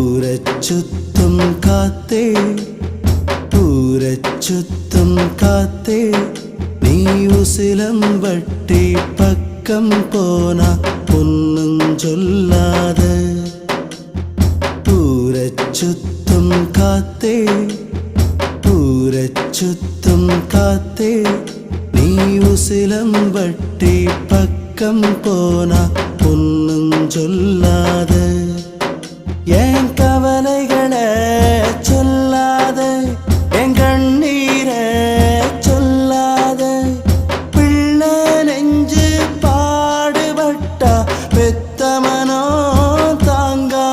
പൂരച്ചുത്തും കാത്തേ പൂരച്ചുത്തും കാത്തേ നീ ഉസിലം വട്ടി പക്കം പോന ഒന്നും ചൊല്ലാതെ പൂരച്ചുത്തും കാത്തേ പൂരച്ചുത്തും കാത്തേ നീ ഉസിലം വട്ടി പക്കം പോന ഒന്നും ചൊല്ലാതെ ஏன்